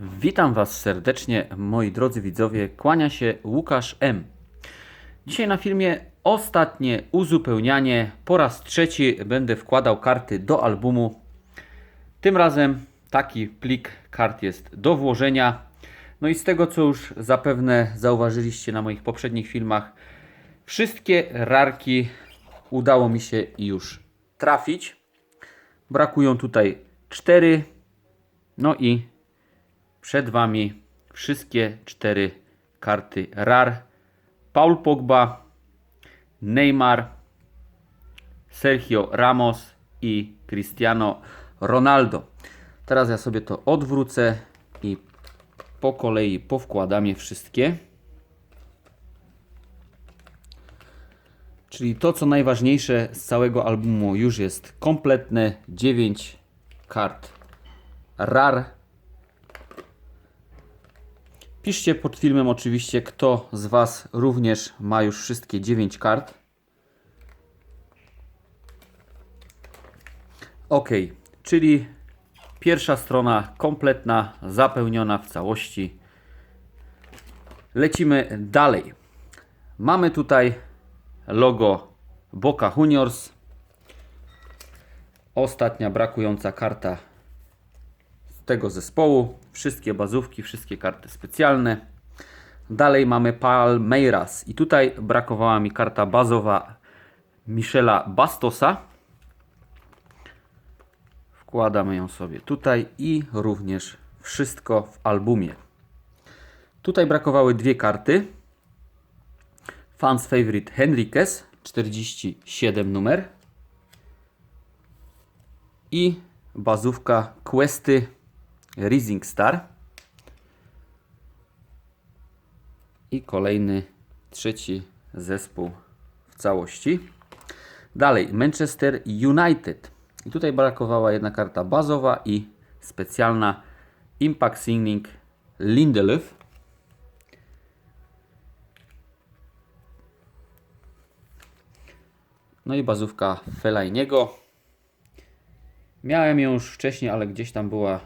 Witam Was serdecznie, moi drodzy widzowie. Kłania się Łukasz M. Dzisiaj na filmie ostatnie uzupełnianie. Po raz trzeci będę wkładał karty do albumu. Tym razem taki plik kart jest do włożenia. No i z tego, co już zapewne zauważyliście na moich poprzednich filmach, wszystkie rarki udało mi się już trafić. Brakują tutaj cztery. No i przed Wami wszystkie cztery karty RAR. Paul Pogba, Neymar, Sergio Ramos i Cristiano Ronaldo. Teraz ja sobie to odwrócę i po kolei powkładam je wszystkie. Czyli to, co najważniejsze z całego albumu już jest kompletne. 9 kart RAR. Piszcie pod filmem oczywiście, kto z Was również ma już wszystkie 9 kart. Ok, czyli pierwsza strona kompletna, zapełniona w całości. Lecimy dalej. Mamy tutaj logo Boca Juniors. Ostatnia brakująca karta tego zespołu. Wszystkie bazówki, wszystkie karty specjalne. Dalej mamy Palmeiras i tutaj brakowała mi karta bazowa Michela Bastosa. Wkładamy ją sobie tutaj i również wszystko w albumie. Tutaj brakowały dwie karty. Fans Favorite Henriquez 47 numer i bazówka Questy Rising Star i kolejny trzeci zespół w całości. Dalej Manchester United i tutaj brakowała jedna karta bazowa i specjalna Impact Signing Lindelöf No i bazówka Felajniego. Miałem ją już wcześniej, ale gdzieś tam była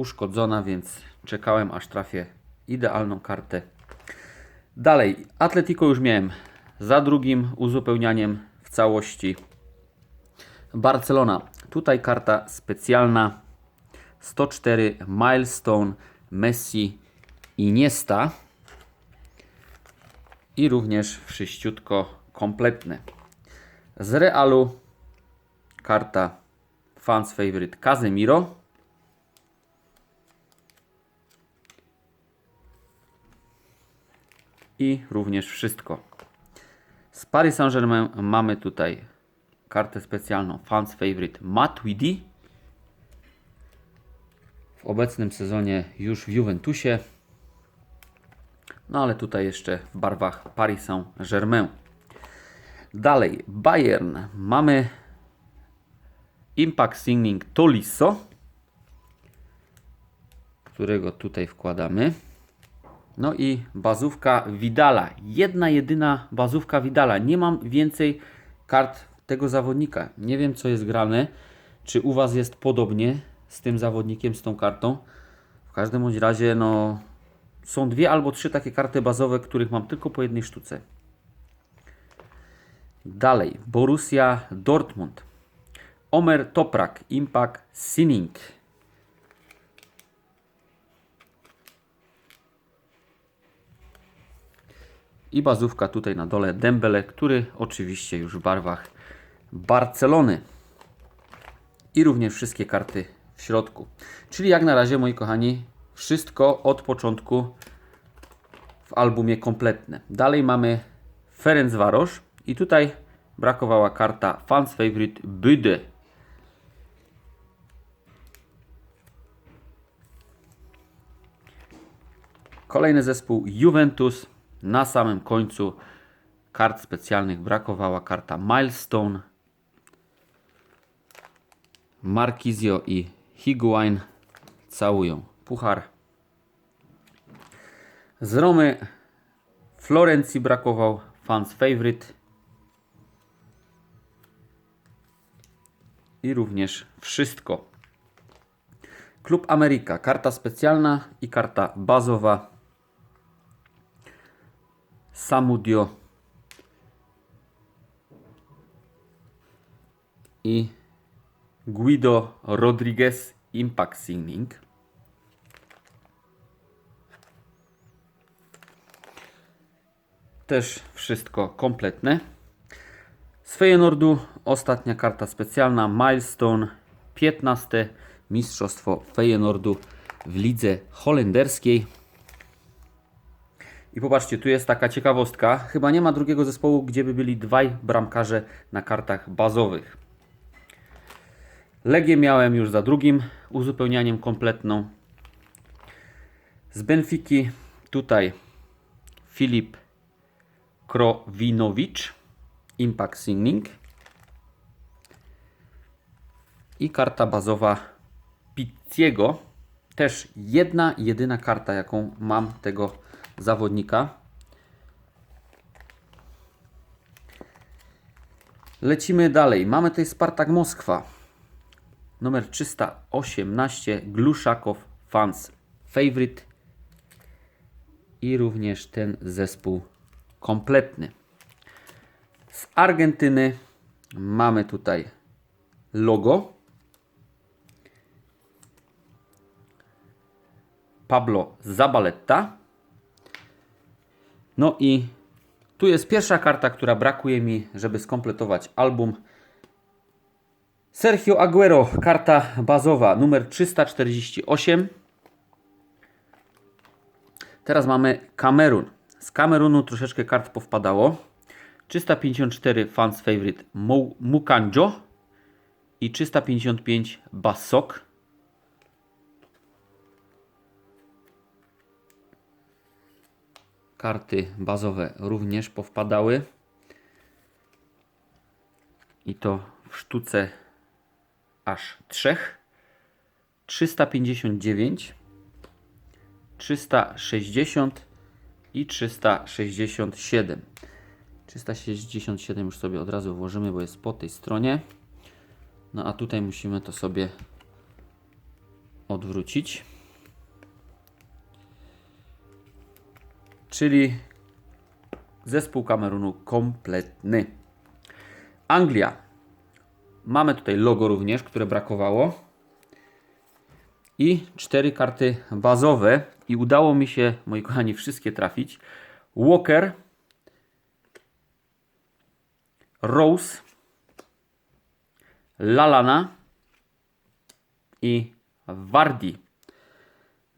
uszkodzona, więc czekałem aż trafię idealną kartę. Dalej, Atletico już miałem za drugim uzupełnianiem w całości. Barcelona, tutaj karta specjalna 104 Milestone Messi Iniesta i również wszyściutko kompletne. Z Realu karta Fans Favorite Casemiro. I również wszystko. Z Paris Saint-Germain mamy tutaj kartę specjalną Fans Favorite Matuidi. W obecnym sezonie już w Juventusie. No ale tutaj jeszcze w barwach Paris Saint-Germain. Dalej, Bayern. Mamy Impact Signing Tolisso, którego tutaj wkładamy. No i bazówka Vidala. Jedna jedyna bazówka Vidala. Nie mam więcej kart tego zawodnika. Nie wiem, co jest grane. Czy u Was jest podobnie z tym zawodnikiem, z tą kartą? W każdym bądź razie, no, są dwie albo trzy takie karty bazowe, których mam tylko po jednej sztuce. Dalej, Borussia Dortmund. Omer Toprak, Impact Sinning. I bazówka tutaj na dole Dembele, który oczywiście już w barwach Barcelony. I również wszystkie karty w środku. Czyli jak na razie, moi kochani, wszystko od początku w albumie kompletne. Dalej mamy Ferencvaros i tutaj brakowała karta Fans Favorite Büde. Kolejny zespół Juventus. Na samym końcu kart specjalnych brakowała karta Milestone. Marquisio i Higuain całują puchar. Z Romy Florencji brakował Fans Favorite. I również wszystko. Klub Ameryka, karta specjalna i karta bazowa. Samudio i Guido Rodriguez Impact Signing. Też wszystko kompletne. Z Feyenoordu ostatnia karta specjalna Milestone 15 Mistrzostwo Feyenoordu w lidze holenderskiej. I popatrzcie, tu jest taka ciekawostka. Chyba nie ma drugiego zespołu, gdzie by byli dwaj bramkarze na kartach bazowych. Legię miałem już za drugim uzupełnianiem kompletną. Z Benfiki tutaj Filip Krowinowicz Impact Signing i karta bazowa Pizziego. Też jedna, jedyna karta, jaką mam tego zawodnika. Lecimy dalej. Mamy tutaj Spartak Moskwa. Numer 318 Gluszakow Fans Favorite. I również ten zespół kompletny. Z Argentyny mamy tutaj logo. Pablo Zabaletta. No i tu jest pierwsza karta, która brakuje mi, żeby skompletować album. Sergio Aguero, karta bazowa numer 348. Teraz mamy Kamerun. Z Kamerunu troszeczkę kart powpadało. 354 Fans Favorite Mu- Mukanjo i 355 Bassok. Karty bazowe również powpadały. I to w sztuce aż trzech. 359, 360 i 367. 367 już sobie od razu włożymy, bo jest po tej stronie. No a tutaj musimy to sobie odwrócić. Czyli zespół Kamerunu kompletny. Anglia. Mamy tutaj logo również, które brakowało. I cztery karty bazowe. I udało mi się, moi kochani, wszystkie trafić. Walker, Rose, Lalana i Wardi.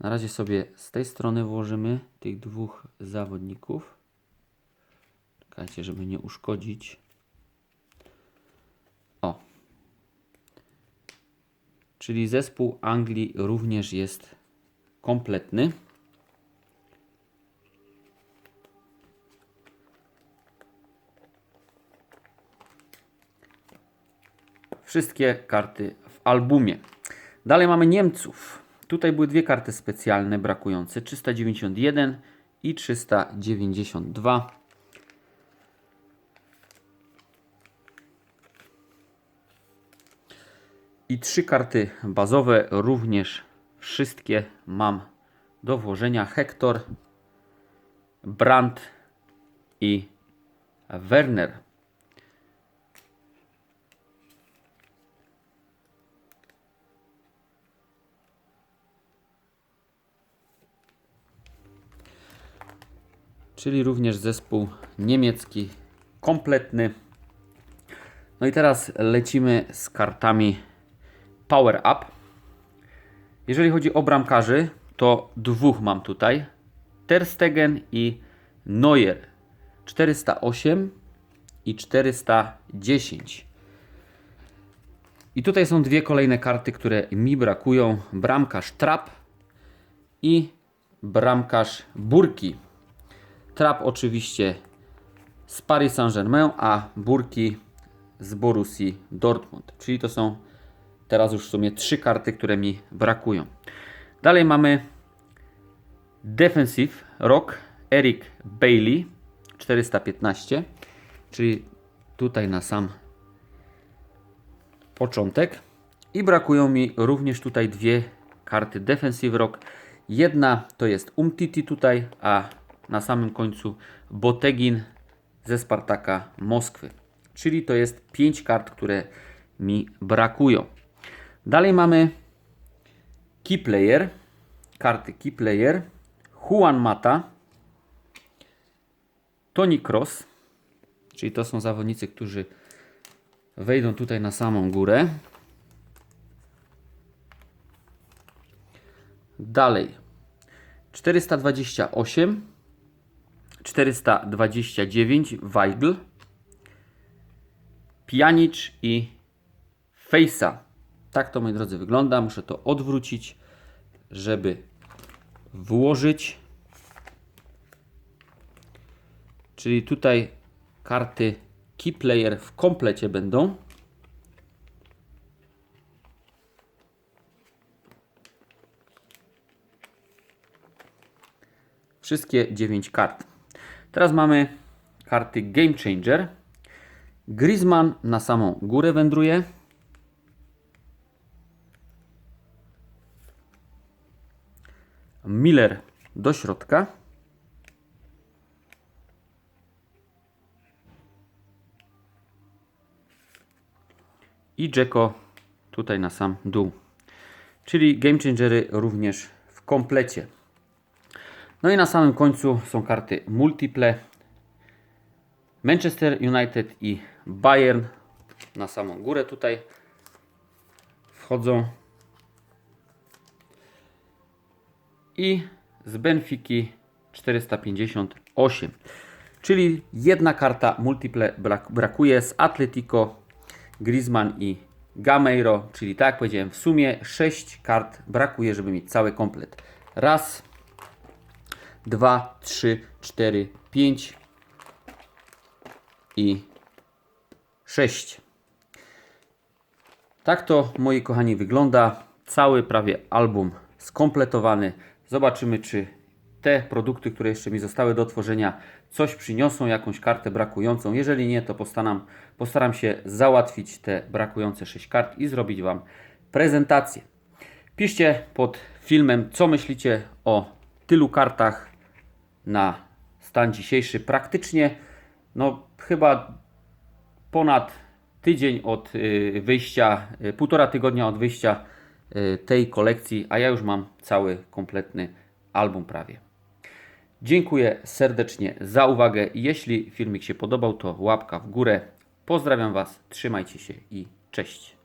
Na razie sobie z tej strony włożymy tych dwóch zawodników. Czekajcie, żeby nie uszkodzić. O. Czyli zespół Anglii również jest kompletny. Wszystkie karty w albumie. Dalej mamy Niemców. Tutaj były dwie karty specjalne brakujące: 391 i 392. I trzy karty bazowe, również wszystkie mam do włożenia. Hector, Brandt i Werner. Czyli również zespół niemiecki kompletny. No i teraz lecimy z kartami Power Up. Jeżeli chodzi o bramkarzy, to dwóch mam tutaj. Ter Stegen i Neuer. 408 i 410. I tutaj są dwie kolejne karty, które mi brakują. Bramkarz Trap i bramkarz Burki. Trap oczywiście z Paris Saint-Germain, a Burki z Borussii Dortmund. Czyli to są teraz już w sumie trzy karty, które mi brakują. Dalej mamy Defensive Rock Eric Bailey 415, czyli tutaj na sam początek. I brakują mi również tutaj dwie karty Defensive Rock. Jedna to jest Umtiti tutaj, a na samym końcu Botegin ze Spartaka Moskwy. Czyli to jest 5 kart, które mi brakują. Dalej mamy Key Player, karty Key Player, Juan Mata, Tony Cross, czyli to są zawodnicy, którzy wejdą tutaj na samą górę. Dalej 428, 429 Weigl, Pjanic i Fejsa. Tak to, moi drodzy, wygląda. Muszę to odwrócić, żeby włożyć. Czyli tutaj karty Key Player w komplecie będą. Wszystkie 9 kart. Teraz mamy karty Game Changer. Griezmann na samą górę wędruje. Miller do środka. I Jacko tutaj na sam dół. Czyli Game Changery również w komplecie. No i na samym końcu są karty multiple. Manchester United i Bayern na samą górę tutaj wchodzą. I z Benfiki 458. Czyli jedna karta multiple brak- brakuje z Atletico, Griezmann i Gameiro, czyli tak jak powiedziałem, w sumie 6 kart brakuje, żeby mieć cały komplet. Raz, 2, 3, 4, 5 i 6. Tak to, moi kochani, wygląda. Cały prawie album skompletowany. Zobaczymy, czy te produkty, które jeszcze mi zostały do otworzenia, coś przyniosą, jakąś kartę brakującą. Jeżeli nie, to postaram, postaram się załatwić te brakujące 6 kart i zrobić Wam prezentację. Piszcie pod filmem, co myślicie o tylu kartach na stan dzisiejszy. Praktycznie, no chyba ponad tydzień od y, wyjścia, y, półtora tygodnia od wyjścia y, tej kolekcji, a ja już mam cały kompletny album prawie. Dziękuję serdecznie za uwagę. Jeśli filmik się podobał, to łapka w górę. Pozdrawiam Was, trzymajcie się i cześć.